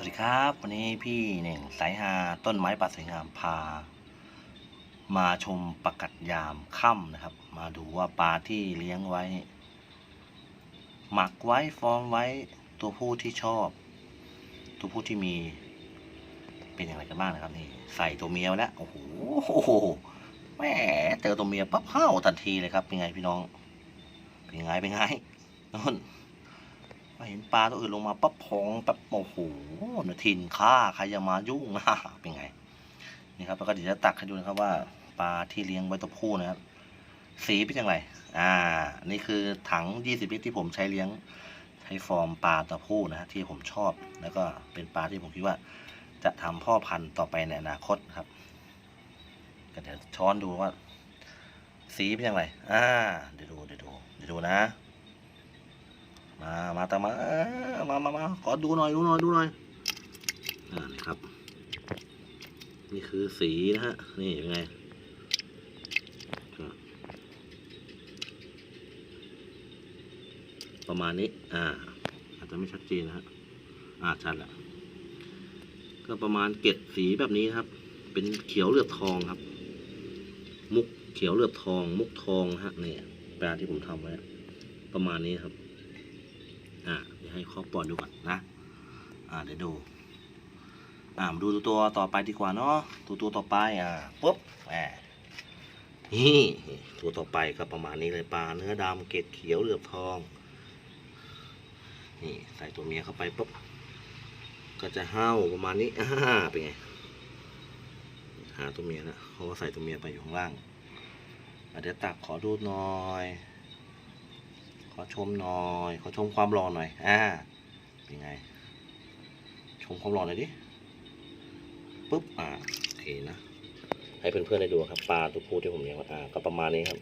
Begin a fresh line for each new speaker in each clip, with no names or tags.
วัสดีครับ วันนี้พี่เน่งสายฮาต้นไม้ป่าสวยงามพา มาชมประกัดยามค่ำนะครับ มาดูว่าปลาที่เลี้ยงไว้ หมักไว้ฟอร์มไว้ตัวผู้ที่ชอบ ตัวผู้ที่มี เป็นอย่างไรกันบ้างนะครับนี่ใส่ตัวเมียไว้แล้วโอ้โหแหม่เจอตัวเมียปั๊บเห่าทันทีเลยครับเป็นไงพี่น้อง เป็นไงเป็นไงนั่น เห็นปลาตัวอื่นลงมาปั๊บพองปั๊บโอ้โหนาทินฆ่าใครจะมายุ่งเป็นไงนี่ครับแล้วก็เดี๋ยวจะตักให้ดูนะครับว่าปลาที่เลี้ยงไว้ตัวผู้นะครับสีเป็นอย่างไร อ่า นี่คือถัง 20 ลิตรที่ผมใช้เลี้ยงใช้ฟอร์มปลาตัวผู้นะที่ผมชอบ แล้วก็เป็นปลาที่ผมคิดว่า จะทำพ่อพันธุ์ต่อไปในอนาคตครับก็เดี๋ยวช้อนดูว่า สีเป็นอย่างไร อ่า เดี๋ยวดู เดี๋ยวดู เดี๋ยวดูนะ มา มาตามมา มามามาขอดูหน่อย ดูหน่อย ดูหน่อย อ่านี่ครับ นี่คือสีนะฮะ นี่เป็นไงประมาณนี้ อ่า อาจจะไม่ชัดเจนนะฮะ อ่า ชัดล้วก็ประมาณเกล็ดสีแบบนี้ครับ เป็นเขียวเหลือบทองครับ มุกเขียวเหลือบทอง มุกทองนะฮะนี่ยแปลที่ผมทำไว้ ประมาณนี้ครับ อ่าเดี๋ยวให้ครอบปอนดูก่อนนะ อ่าเดี๋ยวดู อ่ามาดูตัวต่อไปดีกว่าเนาะตัวตัวต่อไปอ่าปุ๊บแหมนี่ตัวต่อไปก็ประมาณนี้เลยปลาเนื้อดำเกล็ดเขียวเหลือบทอง นี่ใส่ตัวเมียเข้าไปปุ๊บก็จะเห่าประมาณนี้อ่าเป็นไงหาตัวเมียแล้วเขาก็ใส่ตัวเมียไปอยู่ข้างล่างอะเดี๋ยวตักขอดูหน่อย อชมหน่อยขอชมความหล่อหน่อยอ่าเป็นไง ชมความหล่อหน่อยดิปุ๊บอ่าโอเคนะให้เพื่อนๆได้ดูครับปลาทุกคู่ที่ผมเลี้ยงอ่าก็ประมาณนี้ครับ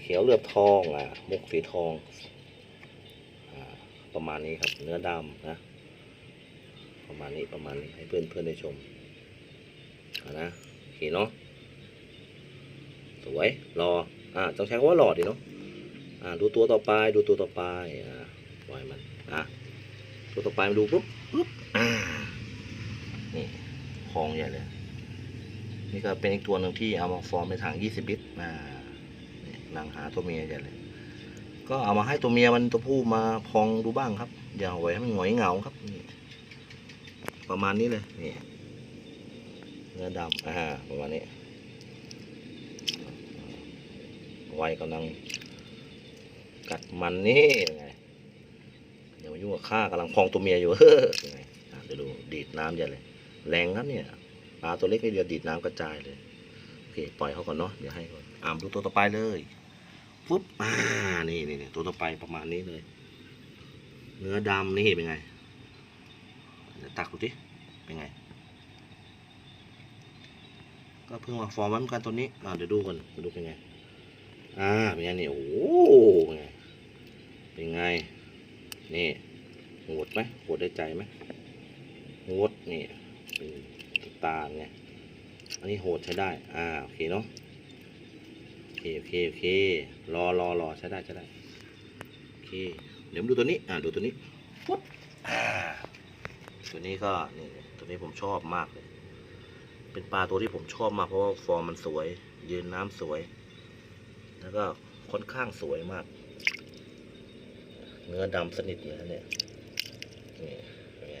เขียวเลือบทองอ่ามุกสีทองอ่าประมาณนี้ครับ เนื้อดำนะ ประมาณนี้ประมาณนี้ให้เพื่อนๆได้ชมนะโอเคเนาะ วยรออ่าต้องใช้คำว่าหลอดีเนาะอ่าดูตัวต่อไปดูตัวต่อไปอ่าปล่อยมันอะตัวต่อไปมาดูปุ๊บปุ๊บอ่านี่คลองใหญ่เลยนี่ก็เป็นอีกตัวหนึ่งที่เอามาฟอร์มในถัง 20 ลิตรอ่านี่นั่งหาตัวเมียใหญ่เลย ก็เอามาให้ตัวเมียมันตัวผู้มาพองดูบ้างครับ อย่าเอาไว้ให้มันหงอยเหงาครับนี่ประมาณนี้เลยนี่เนื้อดำอ่าประมาณนี้ ไวัยกำลัง กัดมันนี่ยังไงอย่ามายุ่งกับข้ากำลังพองตัวเมียอยู่เฮ้ยังไงเดี๋ยวดูดีดน้ำใหญ่เลย แรงครับเนี่ยปลาตัวเล็กนิดเดียวดีดน้ำกระจายเลยโอเคปล่อยเขาก่อนเนาะเดี๋ยวให้ก่อนอ่ามดูตัวต่อไปเลยปุ๊บอ่านี่นี่นี่ตัวต่อไปประมาณนี้เลย เนื้อดำนี่เป็นไงเดี๋ยวตักดูดิเป็นไง ก็เพิ่งมาฟอร์มไว้เหมือนกันตัวนี้อ่าเดี๋ยวดูก่อนดูเป็นไง อ่าเป็นไงนี่โอ้โหเป็นไงเป็นไงนี่โหดไหมโหดได้ใจไหมโหดนี่เป็นตาไงอันนี้โหดใช้ได้อ่าโอเคเนาะโอเคโอเคโอเครอรอรอใช้ได้ใช้ได้โอเคเดี๋ยวมาดูตัวนี้อ่าดูตัวนี้ปุ๊บอ่าตัวนี้ก็นี่ตัวนี้ผมชอบมากเลยเป็นปลาตัวที่ผมชอบมากเพราะว่าฟอร์มมันสวย ยืนน้ำสวย แล้วก็ค่อนข้างสวยมาก เนื้อดำสนิทเลยนะเนี่ยนี่เป็นไง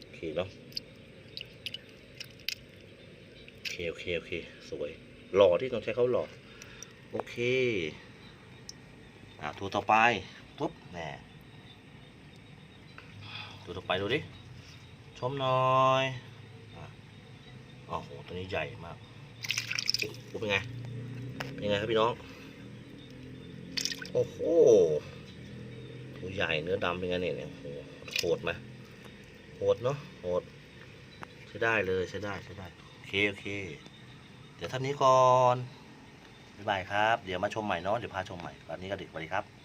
โอเคเนาะโอเคโอเคโอเค สวย หล่อที่ต้องใช้เขาหล่อ โอเค อะตัวต่อไปปุ๊บแน่ตัวต่อไปดูดิ ชมหน่อยอะโอ้โห ตัวนี้ใหญ่มากโอ้เป็นไง ยังไงครับพี่น้อง โอ้โหตัวใหญ่เนื้อดำเป็นไงเนี่ยโหโหดไหมโหดเนาะโหดใช้ได้เลยใช้ได้ใช้ได้โอเคโอเค เดี๋ยวท่านี้ก่อนบ๊ายบายครับ เดี๋ยวมาชมใหม่เนาะเดี๋ยวพาชมใหม่วันนี้ก็ดึกสวัสดีครับ